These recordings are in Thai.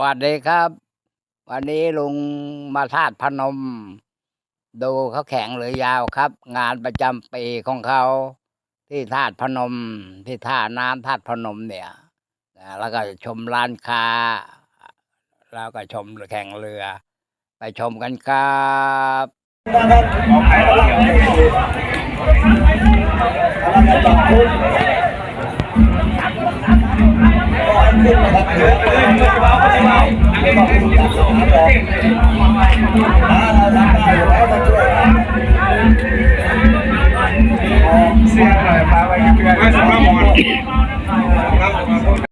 วัสดีครับ วันนี้ลุงมาธาตุพนม ดูเขาแข่งหรือยาวครับ งานประจำปีของเขา ที่ธาตุพนม ที่ท่าน้ำธาตุพนมเนี่ยแล้วก็ชมร้านค้า แล้วก็ชมแข่งเรือ ไปชมกันครับเสีย หน่อยมาไปเพื่อนไม่สามารถมอง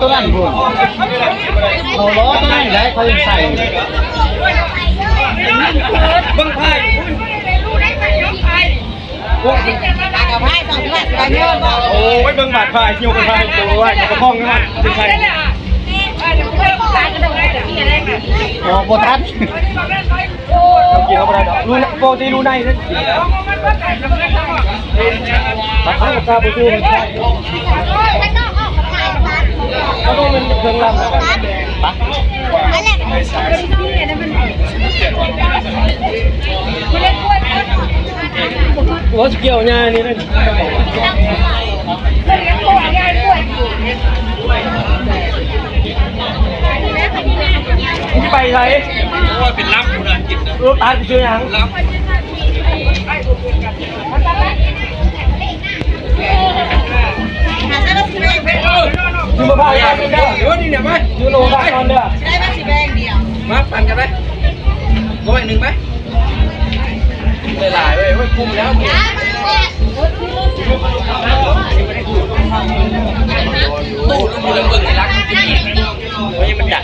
ตัวนั้นพุ่นเขาล้อตัวนั้นได้เขายังใส่บังไพ่โอ้ยเบิ่งบาดไพ่คิวกันไพ่ตัวว่าจะคล้องนะเป็นไพ่ออกบทัดเรากินเขาไม่ได้ดอกรู้โปรตีรู้ในนะตัดข้าวกับซาบูซูก็ ต้องเป็นเครื่องลำนะหัวสเกี่ยวง่ายนี่นะไปไหนโอ้ยเป็นลับกูนะกินนะรู้ตาชื่อยังลับ อมาพายกันเด้อเดี๋ยวนี่เนี่ยไหมยูโรได้ตอนเด้อมาปั่นกันไหมร้อยหนึ่งไหมหลายๆเว้ยเว้ยคุมแล้วตู้มันเบิ่งเบิ่งรักจริงๆเฮ้ยมันดัก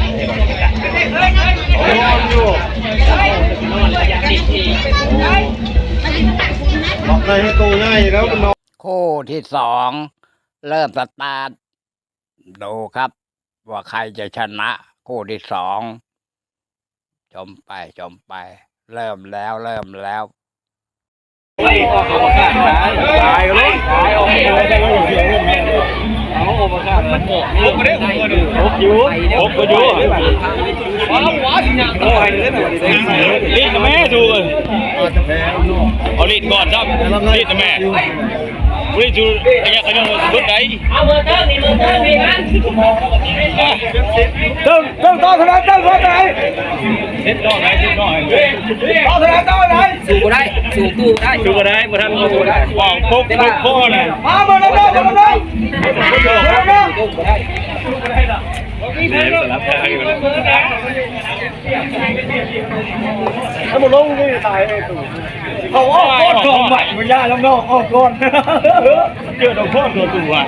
โอ้ยอยู่นอนระยะดีทีบอกเลยให้ตัวง่ายแล้วมันนอนคู่ที่สอง เริ่มสตาร์ท ดูครับ ว่าใครจะชนะ คู่ที่สองชมไปชมไป เริ่มแล้วเริ่มแล้วตายตายเลยตายออกมาได้เลยเสียงเอาออกมาข้างมันออกออกมาได้ออกอยู่ออกก็อยู่ว้าวว้าวสิเนี่ยโอ้ยเลยนะลิ้นแม่ดูกันเอาลิ้นก่อนครับลิ้นแม่ ลิ้นดูขยันขยันสุดไหนเอาเบอร์เติ้งนี่เบอร์เติ้งนี่กันเติ้งเติ้งต่อเท่าไหร่ เติ้าหร่เฮ็ดต่อไหนเฮ็ดต่อไหนต่อเท่าไหร่ต่อไหนสูบได้สูบตู้ได้ดูก็ได้มาทำดูได้บอกปุ๊บปุ๊บพ่อเลยมาเบอร์แล้วเบอร์แล้วเบอร์แล้วตู้ได้สลับทางกันลงนี่ตายไอ้ตู่เขาอ้อก้อนกองใหม่มันยากแล้วเนาะอ้อก้อนเจอดอกก้อนตัวตู่อะ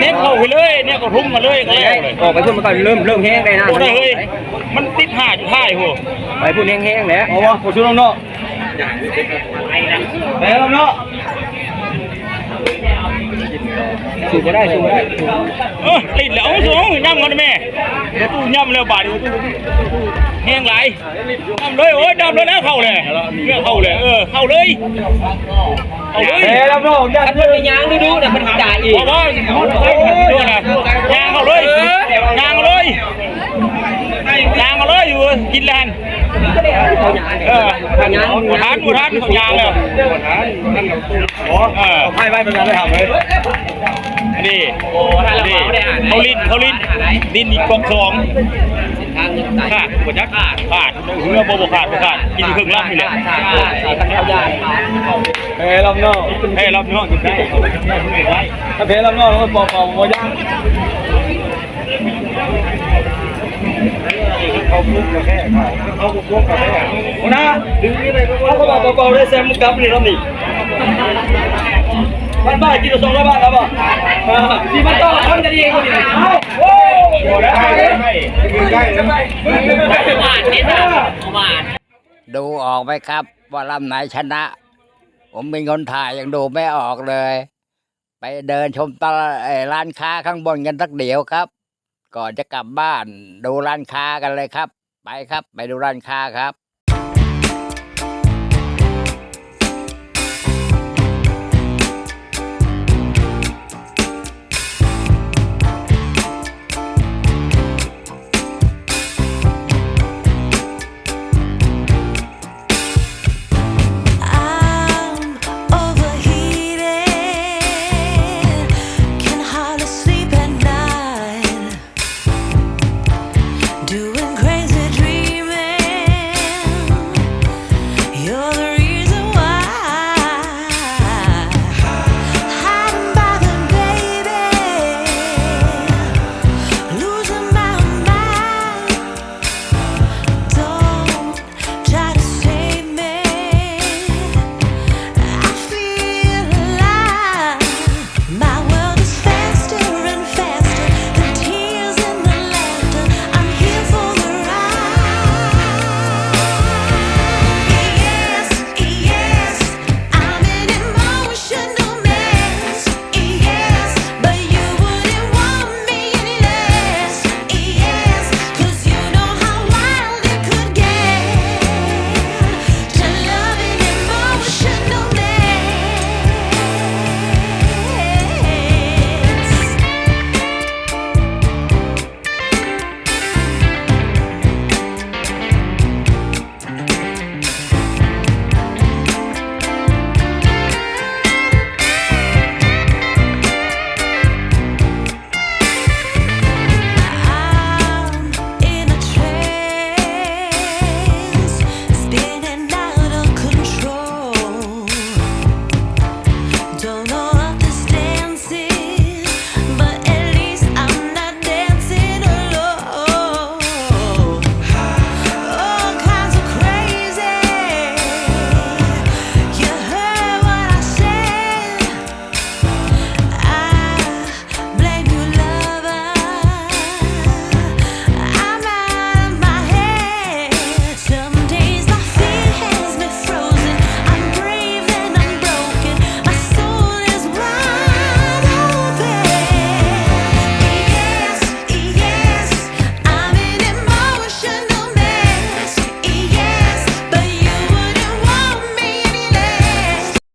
เน็ตเข้าไปเลยเนี่ยก็ทุ่มมาเลยก็แล้วเลยออกไปพุ่นมาก่อนเริ่มเริ่มแห้งได้นะโอ้ได้เฮ้ยมันติดห่าอยู่ท้ายโหไปพุ่นแห้งๆแล้วเอาวะผมช่วยน้องเนาะแล้วเนาะ สูบได้สูบได้เออติดแล้วเอาสูงย่ำกันแม่เดี๋ยวตู้ย่ำแล้วบาดเดี๋ยวตู้แห้งไหลย่ำเลยโอ้ยย่ำเลยแล้วเข้าเลยเมื่อเข้าเลยเออเข้าเลยเข้าเลยแล้วน้องย่ถ้าเพิ่นไปยางดูๆน่ะมันจ่ายอีกเพราะว่าด้วยนะยางเข้าเลยยางเลยยางเลยอยู่กินแลนเออพยางหัวทานหัวทานของยางเลยหัวทานอ๋อเออให้ไว้เป็นการได้ทำเลย นี่นี่เขาลิ้นเขาลิ้นลิ้นอีกกองสองทางจ่ายขาดหัวจักขาดขาดเหือโบโบขาดโบขาดกินครึ่งลำนี่แหละขาดขาดขาดทางเข้ายากเฮ้ยลำนอกเฮ้ยลำนอกกินได้ถ้าเพลลำนอกมันปอกปอกโมย่างเขาพุ่งกระแทกเขาเขาพุ่งกระแทกนะดึงนี่เลยเขาก็บอกเบาๆได้แซมมึงกลับนี่แล้วนี่ บ้านบ้านกินสองร้อยบาทแล้วป่ะที่มันต้องทำจะดีกว่านี้โอ้ยได้ได้ได้ได้หวานนิดอะหวานดูออกไหมครับ ว่าลำไหนชนะ ผมเป็นคนถ่ายยังดูไม่ออกเลย ไปเดินชมตลาดร้านค้าข้างบนกันสักเดี๋ยวครับ ก่อนจะกลับบ้านดูร้านค้ากันเลยครับ ไปครับ ไปดูร้านค้าครับ